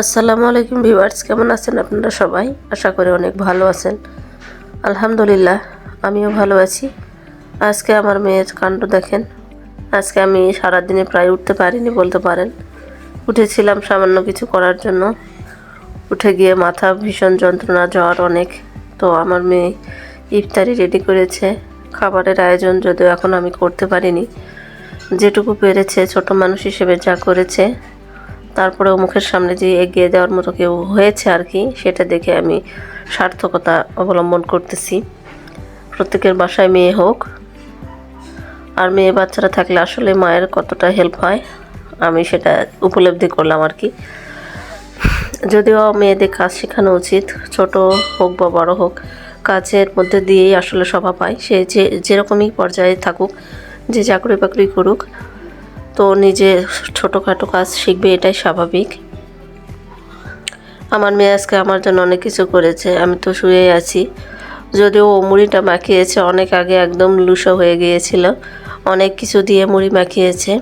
আসসালামু আলাইকুম ভিউয়ার্স, কেমন আছেন আপনারা সবাই? আশা করি অনেক ভালো আছেন। আলহামদুলিল্লাহ, আমিও ভালো আছি। আজকে আমার মেয়ের কাণ্ড দেখেন। আজকে আমি সারাদিনে প্রায় উঠতে পারিনি বলতে পারেন। উঠেছিলাম সামান্য কিছু করার জন্য। উঠে গিয়ে মাথা ভীষণ যন্ত্রণা, জ্বর অনেক। তো আমার মেয়ে ইফতারি রেডি করেছে। খাবারের আয়োজন যদিও এখন আমি করতে পারিনি। যেটুকু পেরেছে ছোট মানুষ হিসেবে যা করেছে। তারপরেও মুখের সামনে যে এগিয়ে দেওয়ার মতো কেউ হয়েছে আর কি, সেটা দেখে আমি সার্থকতা অবলম্বন করতেছি। প্রত্যেকের বাসায় মেয়ে হোক, আর মেয়ে বাচ্চারা থাকলে আসলে মায়ের কতটা হেল্প হয়, আমি সেটা উপলব্ধি করলাম আর কি। যদিও মেয়েদের কাজ শেখানো উচিত, ছোট হোক বা বড় হোক, কাজের মধ্যে দিয়েই আসলে সভা পায়। সে যে, যেরকমই পর্যায়ে থাকুক, যে চাকরি বাকরি করুক তো নিজে ছোটোখাটো কাজ শিখবে, এটাই স্বাভাবিক। আমার মেয়ে আজকে আমার জন্য অনেক কিছু করেছে, আমি তো শুয়েই আছি। যদিও ও মুড়িটা মাখিয়েছে, অনেক আগে একদম লুসো হয়ে গিয়েছিল। অনেক কিছু দিয়ে মুড়ি মাখিয়েছে।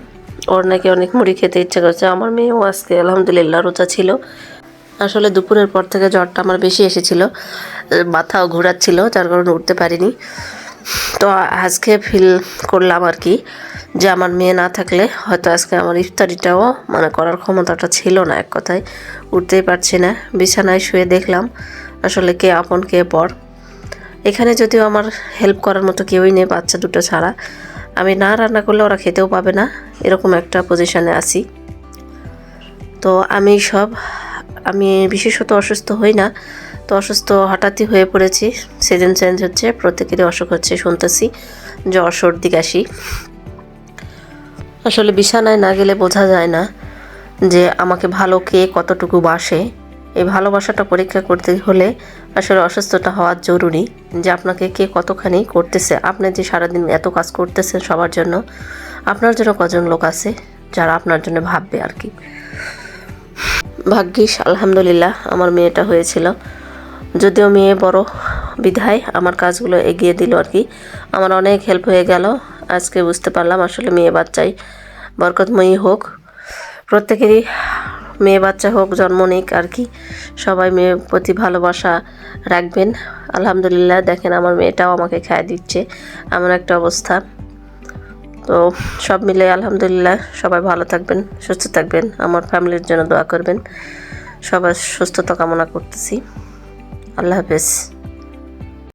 ওর নাকি অনেক মুড়ি খেতে ইচ্ছা করছে। আমার মেয়েও আজকে আলহামদুলিল্লাহ রোজা ছিল। আসলে দুপুরের পর থেকে জ্বরটা আমার বেশি এসেছিল। মাথাও ঘোরাচ্ছিল, যার কারণে উঠতে পারিনি। তো আজকে ফিল করলাম আর কি যে আমার মেয়ে না থাকলে হয়তো আজকে আমার ইফতারিটাও মানে করার ক্ষমতাটা ছিল না, এক কথায়। উঠতেই পারছি না। বিছানায় শুয়ে দেখলাম আসলে কে আপন, কে পর। এখানে যদিও আমার হেল্প করার মতো কেউই নেই, বাচ্চা দুটো ছাড়া। আমি না রান্না করলে ওরা খেতেও পাবে না, এরকম একটা পজিশনে আছি। তো আমি সব, আমি বিশেষত অসুস্থ হই না। তো অসুস্থ হঠাৎই হয়ে পড়েছি। সিজন চেঞ্জ হচ্ছে, প্রত্যেকেরই অসুখ হচ্ছে, শুনতেছি। জ্বর, সর্দি, কাশি। আসলে বিছানায় না গেলে বোঝা যায় না যে আমাকে ভালো কে কতটুকু বাসে। এই ভালোবাসাটা পরীক্ষা করতে হলে আসলে অসুস্থতা হওয়া জরুরি যে আপনাকে কে কতখানি করতেছে। আপনি যে সারাদিন এত কাজ করতেছেন সবার জন্য, আপনার জন্য কজন লোক আছে যারা আপনার জন্য ভাববে আর কি? ভাগ্যিস, আলহামদুলিল্লাহ, আমার মেয়েটা হয়েছিল। যদিও মেয়ে বড় বিধায় আমার কাজগুলো এগিয়ে দিল আর কি। আমার অনেক হেল্প হয়ে গেল। আজকে বুঝতে পারলাম আসলে মেয়ে বাচ্চাই বরকতময়ী হোক। প্রত্যেকেরই মেয়ে বাচ্চা হোক, জন্ম নিক আর কি। সবাই মেয়ের প্রতি ভালোবাসা রাখবেন। আলহামদুলিল্লাহ, দেখেন আমার মেয়েটাও আমাকে খায় দিচ্ছে। এমন একটা অবস্থা। তো সব মিলে আলহামদুলিল্লাহ সবাই ভালো থাকবেন, সুস্থ থাকবেন। আমার ফ্যামিলির জন্য দোয়া করবেন। সবার সুস্থতা কামনা করতেছি। আল্লাহ হাফেজ।